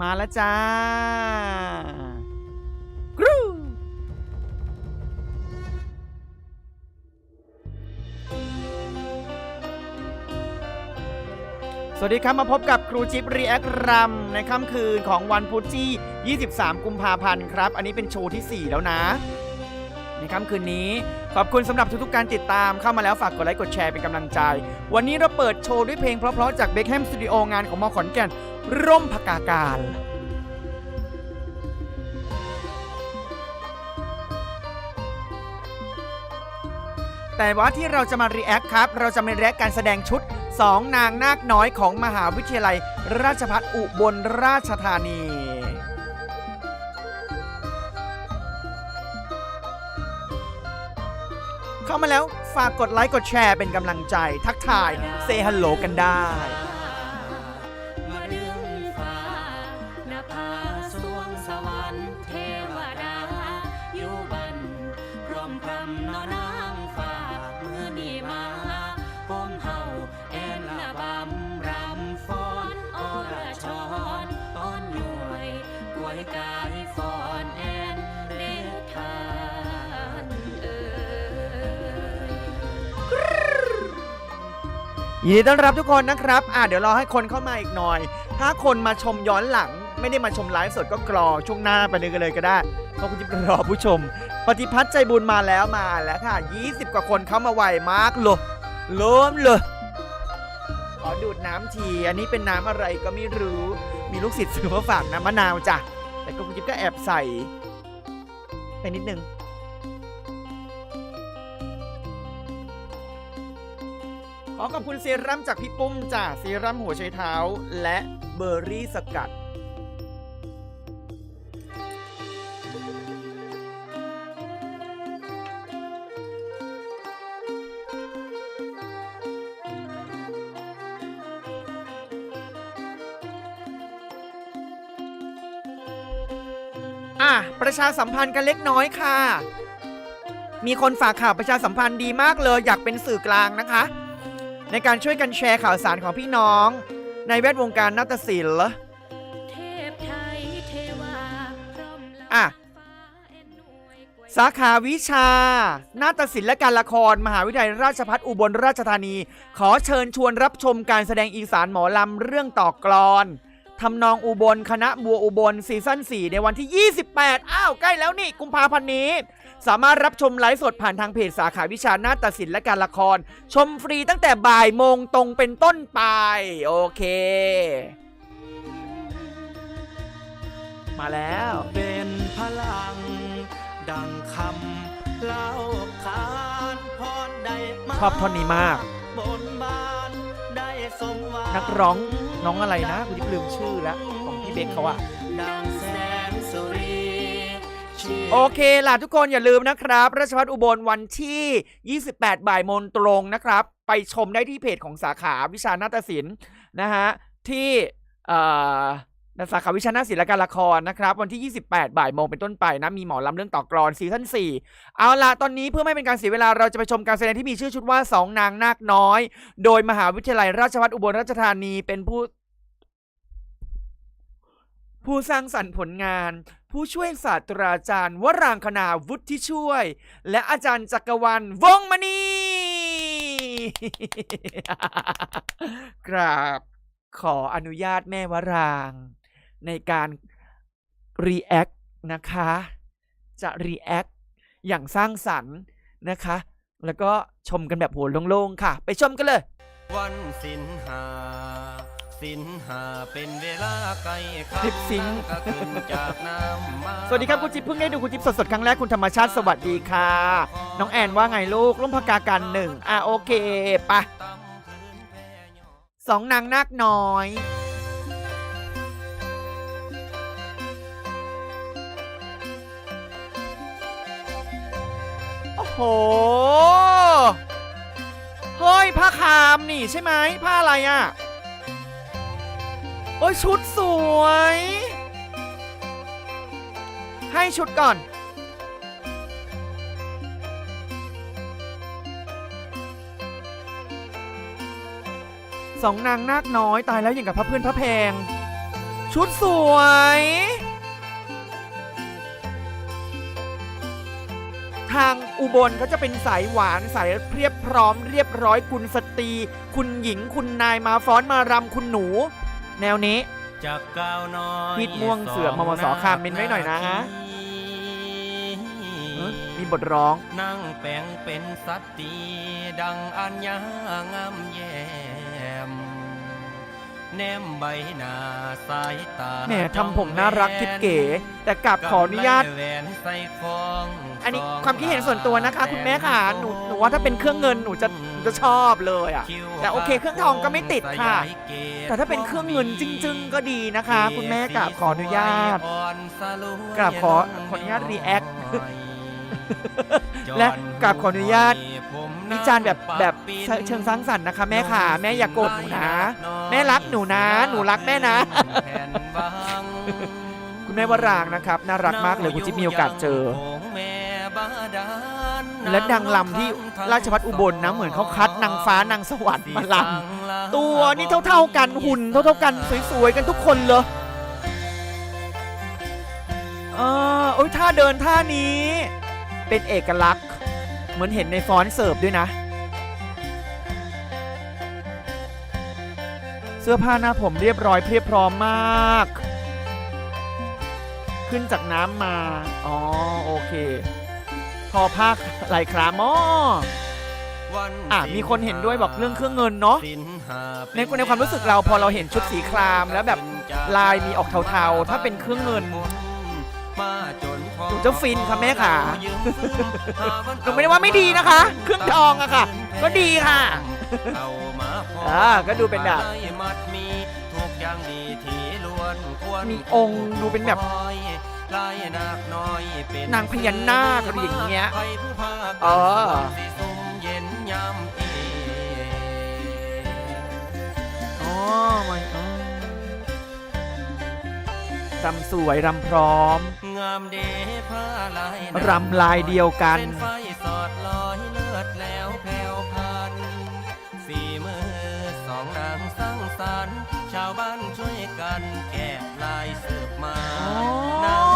มาแล้วจ้ากรูสวัสดีครับ มาพบกับครูจิ๊บรีแอครัมในค่ำคืนของวันพุธที่ 23 กุมภาพันธ์ครับ อันนี้เป็นโชว์ที่ 4 แล้วนะ ในค่ำคืนนี้ ขอบคุณสำหรับทุกๆการติดตามเข้ามาแล้วฝากกดไลค์กดแชร์เป็นกำลังใจ วันนี้เราเปิดโชว์ด้วยเพลงเพราะๆจากเบคแฮมสตูดิโองานของมอขอนแก่น ร่มพกาการแต่ว่าที่เราจะมารีแอคครับ เราจะมารีแอคการแสดงชุด 2 นางนาคน้อยของมหาวิทยาลัย ราชภัฏอุบลราชธานี เข้ามาแล้วฝากกดไลค์กดแชร์เป็นกำลังใจทักทายเซฮัลโหลกันได้ มาดึงฟ้านภาสวงสวรรค์เทวดา อยู่บันพร้อมพรำนอนางฟ้ามือนีมาก้มเฮาแอนละบำรำฟ้อนอรชรอ้อนหน่วยกวยกายฟ้อนแอน ยินดีต้อนรับทุกคนนะครับ อะเดี๋ยวรอให้คนเข้ามาอีกหน่อย ถ้าคนมาชมย้อนหลัง ไม่ได้มาชมไลฟ์สดก็กรอช่วงหน้าไปเลยกันเลยก็ได้เพราะคุณจะรอผู้ชม ปฏิพัฒน์ใจบุญมาแล้วมาแล้วค่ะ 20 กว่าคนเข้ามาไวมากเลยล้มเลยขอดูดน้ำที อันนี้เป็นน้ำอะไรก็ไม่รู้ มีลูกศิษย์ซื้อมาฝากน้ำมะนาวจ้ะ แต่ก็คุณจิ๊บก็แอบใส่ไปนิดนึง อขอบคุณเซรั่มจากพี่ปุ้มจ้ะเซรั่มหัวไชเท้า และเบอร์รี่สกัด อะ ประชาสัมพันธ์กันเล็กน้อยค่ะ มีคนฝากข่าวประชาสัมพันธ์ดีมากเลย อยากเป็นสื่อกลางนะคะ ในการช่วยกันแชร์ข่าวสารของพี่น้อง ในแวดวงการนาฏศิลป์เทพไทยเทวาพร้อมลาอะสาขาวิชา นาฏศิลป์และการละคร มหาวิทยาลัยราชภัฏอุบลราชธานี ขอเชิญชวนรับชมการแสดงอีสานหมอลำเรื่องต่อกลอนทำนองอุบลคณะบัวอุบลซีซั่น4ในวันที่ 28 อ้าว ใกล้แล้วนี่ กุมภาพันธ์นี้ สามารถรับชมไลฟ์สดผ่านทางเพจสาขาวิชานาฏศิลป์และการละคร ชมฟรีตั้งแต่บ่ายโมงตรงเป็นต้นไป โอเค มาแล้ว เป็นพลัง ดังคำเล่าขานพรได้มาชอบท่อนนี้มาก บนบานได้สมหวังนักร้องน้องอะไรนะกูที่ลืมชื่อแล้วของพี่เบคเขาอะ โอเคล่ะทุกคนอย่าลืมนะครับ ราชพัฒอุบลวันที่ 28 บ่ายโมงตรงนะครับ ไปชมได้ที่เพจของสาขาวิชานาฏศิลป์นะฮะที่เอ่อสาขาวิชานาฏศิลป์และการละครนะครับ วันที่ 28 บ่ายโมงเป็นต้นไปนะ มีหมอลำเรื่องต่อกรอนซีซั่น4 เอาล่ะตอนนี้เพื่อไม่เป็นการเสียเวลาเราจะไปชมการแสดงที่มีชื่อชุดว่าสองนางนาคน้อย โดยมหาวิทยาลัยราชภัฏอุบลราชธานีเป็นผู้ ผู้สร้างสรรค์ผลงาน ผู้ช่วยศาสตราจารย์ วรางคณาวุฒิช่วย และอาจารย์จักรวรรณวงมณี กราบ ขออนุญาตแม่วราง ในการรีแอคนะคะ จะรีแอคอย่างสร้างสรรค์นะคะ แล้วก็ชมกันแบบหัวโล่งๆค่ะ ไปชมกันเลย วันสินหา สินหาเป็นเวลาไกลคลิปซิงค์ ก็ขึ้นจากน้ำมาสวัสดีครับคุณจิ๊บเพิ่งได้ดูคุณจิ๊บสดๆครั้งแรกคุณธรรมชาติสวัสดีค่ะ น้องแอนว่าไงลูกร่มพกากันหนึ่งอะโอเคไปะสองนางนาคน้อย โอ้โห เฮ้ยผ้าคามนี่ใช่ไหมผ้าอะไรอะ โอ้ยชุดสวย ให้ชุดก่อน สองนางนาคน้อยตายแล้วอย่างกับพระเพื่อนพระแพง ชุดสวย ทางอุบลเขาจะเป็นสายหวานสายเรียบพร้อมเรียบร้อยคุณสตรี คุณหญิงคุณนายมาฟ้อนมารำคุณหนู แนวนี้จากก้าวน้อยฮิตม่วงเสือมมสคามเม้นไว้หน่อยนะเอ้ยมีบทร้อง นั่งแปลงเป็นสัตว์ตีดังอัญญางามแย้มแนมใบหน้าสายตาแหมทำผมน่ารักคิดเก๋ แต่กลับขออนุญาตกำไลแหวนใส่ของอันนี้สงความคิดเห็นส่วนตัวนะคะบาทคุณแม่ค่ะ หนูหนูว่าถ้าเป็นเครื่องเงินหนูจะหนู จะชอบเลยอะคิ้วแต่โอเคเครื่องทองก็ไม่ติดค่ะสยายเกศแต่ถ้าเป็นเครื่องเงินจึ้งๆ ก็ดีนะคะ คุณแม่กราบขออนุญาตอ่อนสลวยกราบขอขออนุญาต react และกราบขออนุญาตวิจารณ์แบบแบบเชิงสร้างสรรค์นะคะ แม่ค่ะ แม่อย่าโกรธหนูนะ แม่รักหนูนะ หนูรักแม่นะ คุณแม่วรางนะครับ น่ารักมากเลยคุณจิ๊บมีโอกาสเจอ และนางลำที่ราชพัฒอุบลนะเหมือนเขาคัดนางฟ้านางสวรรค์มาลำตัวนี่เท่าๆกันหุ่นเท่าๆกันสวยๆกันทุกคนเลยเออโอ้ยท่าเดินท่านี้เป็นเอกลักษณ์เหมือนเห็นในฟอนต์เสิร์ฟด้วยนะ เสื้อผ้าหน้าผมเรียบร้อยเพรียบพร้อมมาก ขึ้นจากน้ำมา อ๋อ โอเคท อผ้าไหลครามออะมีคนเห็นด้วยบอกเรื่องเครื่องเงินเนาะในในความรู้สึกเราพอเราเห็นชุดสีคราม แล้วแบบลายมีออกเทาๆ ถ้าเป็นเครื่องเงินหนูจะฟินค่ะแม่ค่ะหนูไม่ได้ว่าไม่ดีนะคะ เครื่องทองอะค่ะ ก็ดีค่ะอ่าก็ดูเป็นแบบมีองค์ดูเป็นแบบ นางพญานาคอะไรอย่างเงี้ยเอออ๋อไม่อ๋อรำสวยรำพร้อม งามเดผ้าลายรำลายเดียวกัน เป็นไฟสอดลอยเลือดแล้วแผ่วพันฝีมือสองนางสร้างสรรค์ชาวบ้านช่วยกันแกะลายสืบมาอ๋อนั่งนางฟ้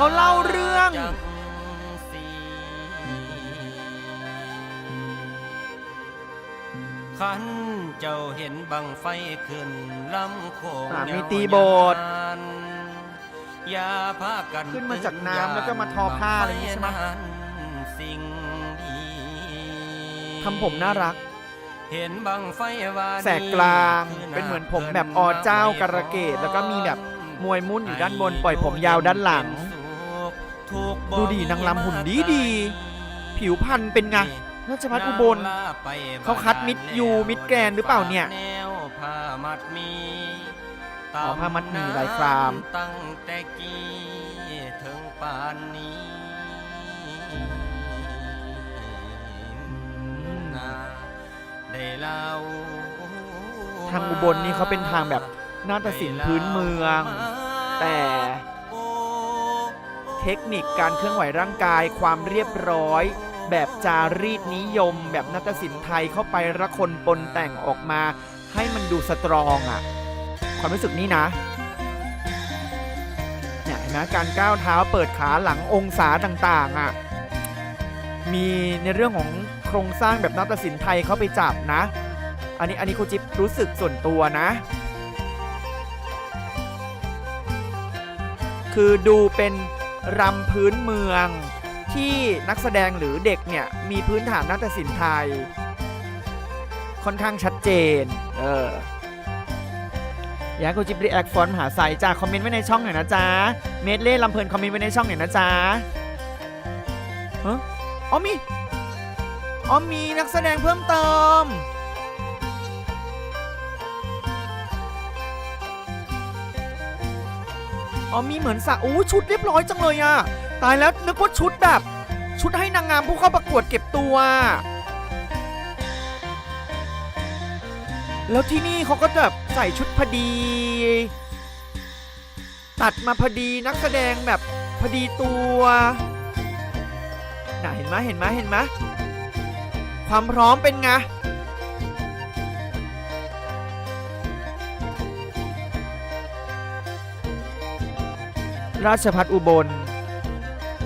เขาเล่าเรื่องจังสีขันเจ้าเห็นบังไฟขึ้นลำโขงอะมียาวตีโบสถ์นานอย่าพากันขึ้นมาจากน้ำแล้วก็มาทอผ้าอะไรอย่างงี้ใช่ไหม บังฟนั้นสิ่งดีทำผมน่ารัก เห็นบังไฟวาแสกกลางเป็นเหมือนผมแบบอเจ้าการะเกดแล้วก็มีแบบมวยมุ่นอยู่ด้านบนปล่อยผมยาวด้านหลัง ดูดินางลำหุ่นดีดี ผิวพรรณเป็นไงราชพัฒอุบลเขาคัดมิดยูมิดแกรนหรือเปล่าเนี่ยแวผ้ามัดมีอ๋อผ้ามัดหมี่ลายครามตั้งแต่กี้ถึงป่านนี้นาได้เล่าทางอุบลนี่เขาเป็นทางแบบนาฏศิลป์พื้นเมือง แต่ เทคนิคการเคลื่อนไหวร่างกาย ความเรียบร้อย แบบจารีตนิยม แบบนาฏศิลป์ไทยเข้าไประคนปนแต่งออกมา ให้มันดูสตรองอะความรู้สึกนี้นะเนี่ยเห็นไหมการก้าวเท้าเปิดขาหลังองศาต่างๆอะมีในเรื่องของโครงสร้างแบบนาฏศิลป์ไทยเข้าไปจับนะ อันนี้อันนี้ครูจิ๊บรู้สึกส่วนตัวนะคือดูเป็น รำพื้นเมือง ที่นักแสดงหรือเด็กเนี่ย มีพื้นฐานนาฏศิลป์ไทย ค่อนข้างชัดเจน เอออยากให้ครูจิบรีแอคฟอนมหาไซจ้าคอมเมนต์ไว้ในช่องหน่อยนะจ๊ะ เมดเล่ลำเพลินคอมเมนต์ไว้ในช่องหน่อยนะจ๊ะฮะอ๋อมีอ๋อมีนักแสดงเพิ่มเติม อ๋อมีเหมือนสระอู้ชุดเรียบร้อยจังเลยอะตายแล้วนึกว่าชุดแบบ ชุดให้นางงามผู้เข้าประกวดเก็บตัว แล้วที่นี่เขาก็แบบใส่ชุดพอดี ตัดมาพอดีนักแสดงแบบพอดีตัวน่ะเห็นไหมเห็นไหมเห็นไหมความพร้อมเป็นไง ราชพัฒอุบล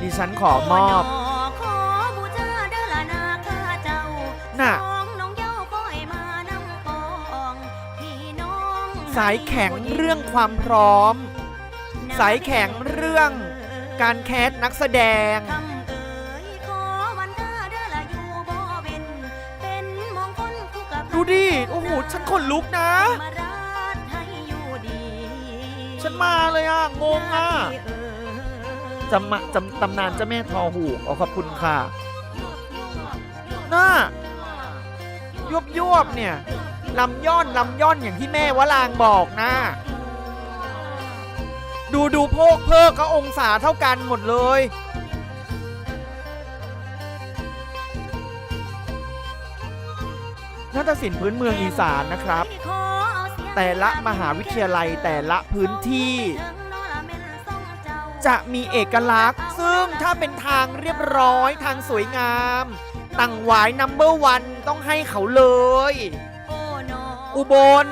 ดิฉันขอมอบขอบูชาเด้อละนาข้าเจ้าน่ะสองน้องเย้าคอยมานำปองพี่น้องสายแข็งเรื่องความพร้อม สายแข็งเรื่องการแคสนักแสดงคำเอ่ยขอวันตาเด้อละอยู่บ่เป็นเป็นมงคลคู่กับดูดิ โอ้โห ฉันขนลุกนะ ฉันมาเลยอะ งงอะจำมาจำตำนานเจ้าแม่ทอหูกเอขอบคุณค่ะน่ายวบยวบเนี่ยลำย่อนลำย่อนอย่างที่แม่วลางบอกนะ ดูดูโพกเพิกก็องศาเท่ากันหมดเลยนาฏศิลป์พื้นเมืองอีสานนะครับ แต่ละมหาวิทยาลัยแต่ละพื้นที่ จะมีเอกลักษณ์ ซึ่งถ้าเป็นทางเรียบร้อยทางสวยงามตังหวายนัมเบอร์วันต้องให้เขาเลย อุบล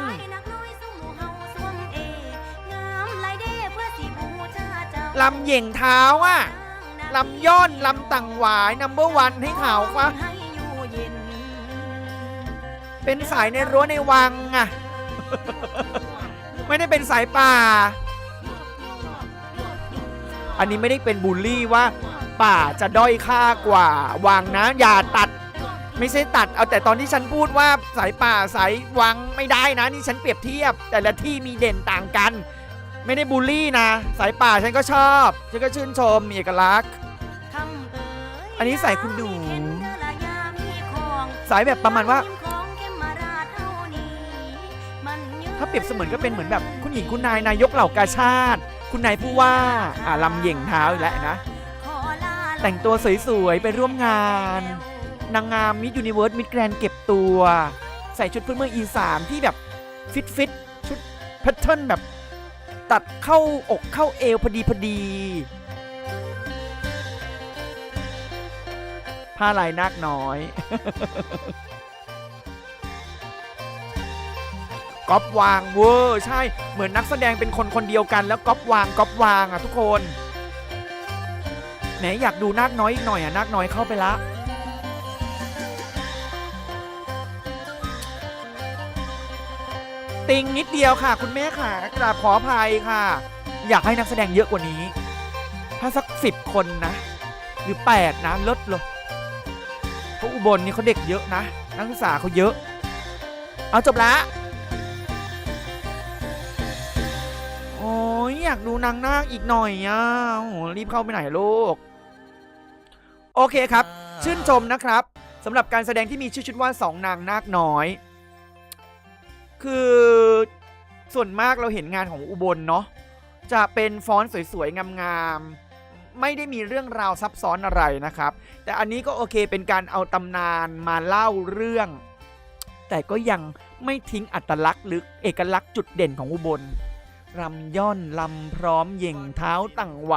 ลำเหย่งเท้าอะลำย่อนลำตังหวายนัมเบอร์วันให้เขาวะเป็นสายในรั้วในวังอะ ไม่ได้เป็นสายป่า อันนี้ไม่ได้เป็นบูลลี่ว่า ป่าจะด้อยค่ากว่าวังนะ อย่าตัด ไม่ใช่ตัด เอาแต่ตอนที่ฉันพูดว่าสายป่าสายวังไม่ได้นะ นี่ฉันเปรียบเทียบ แต่ละที่มีเด่นต่างกัน ไม่ได้บูลลี่นะ สายป่าฉันก็ชอบฉันก็ชื่นชมมีเอกลักษณ์ อันนี้ใส่คุณหนูสายแบบประมาณว่า ถ้าเปรียบเสมือนก็เป็นเหมือนแบบคุณหญิงคุณนายนายกเหล่ากาชาติ คุณนายผู้ว่าอ่าลำเหย่งเท้าอีกแล้วนะ แต่งตัวสวยๆ ไปร่วมงาน นางงามมิ s ยูนิเวิร์สมิ s แกรนเก็บตัว ใส่ชุดพื้นเมืองอีสานที่แบบฟิตฟิตๆชุดแพทเทิร์นแบบตัดเข้าอกเข้าเอวพอดีพอดีผ้าลายนาคน้อย ก๊อปวางเวอร์ใช่เหมือนนักแสดงเป็นคนคนเดียวกันแล้วก๊อปวางก๊อปวางอะทุกคนแหมอยากดูนาคน้อยอีกหน่อยอะนาคน้อยเข้าไปละติงนิดเดียวค่ะ คุณแม่ค่ะกราบขออภัยค่ะ อยากให้นักแสดงเยอะกว่านี้ ถ้าสักสิบคนนะ หรือแปดนะลดเลยเพราะอุบลนี่เขาเด็กเยอะนะ นักศึกษาเขาเยอะ เอาจบละ ยอยากดูนางนาคอีกหน่อยอะโอ้โหรีบเข้าไปไหนลูก โอเคครับ ชื่นชมนะครับสำหรับการแสดงที่มีชื่อชุดว่าสองนางนาคน้อย คือส่วนมากเราเห็นงานของอุบลเนาะจะเป็นฟอนต์สวยๆ งามๆ ไม่ได้มีเรื่องราวซับซ้อนอะไรนะครับ แต่อันนี้ก็โอเคเป็นการเอาตำนานมาเล่าเรื่อง แต่ก็ยังไม่ทิ้งอัตลักษณ์หรือเอกลักษณ์จุดเด่นของอุบล รำย่อนลำพร้อมเย่งเท้าตั้งไหว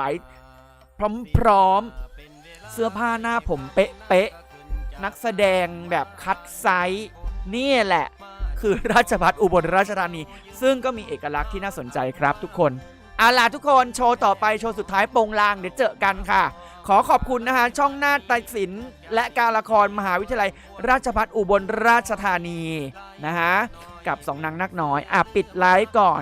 พร้อมๆ เสื้อผ้าหน้าผมเป๊ะๆ นักแสดงแบบคัดไซส์นี่แหละ คือราชพัฒอุบลราชธานี ซึ่งก็มีเอกลักษณ์ที่น่าสนใจครับทุกคนเอาล่ะทุกคนโชว์ต่อไปโชว์สุดท้ายโปงลางเดี๋ยวเจอกันค่ะ ขอขอบคุณนะคะช่องหน้าไตรศิลป์และการละครมหาวิทยาลัย ราชพัฒอุบลราชธานีนะฮะกับสองนางนักน้อยอะปิดไลฟ์ก่อน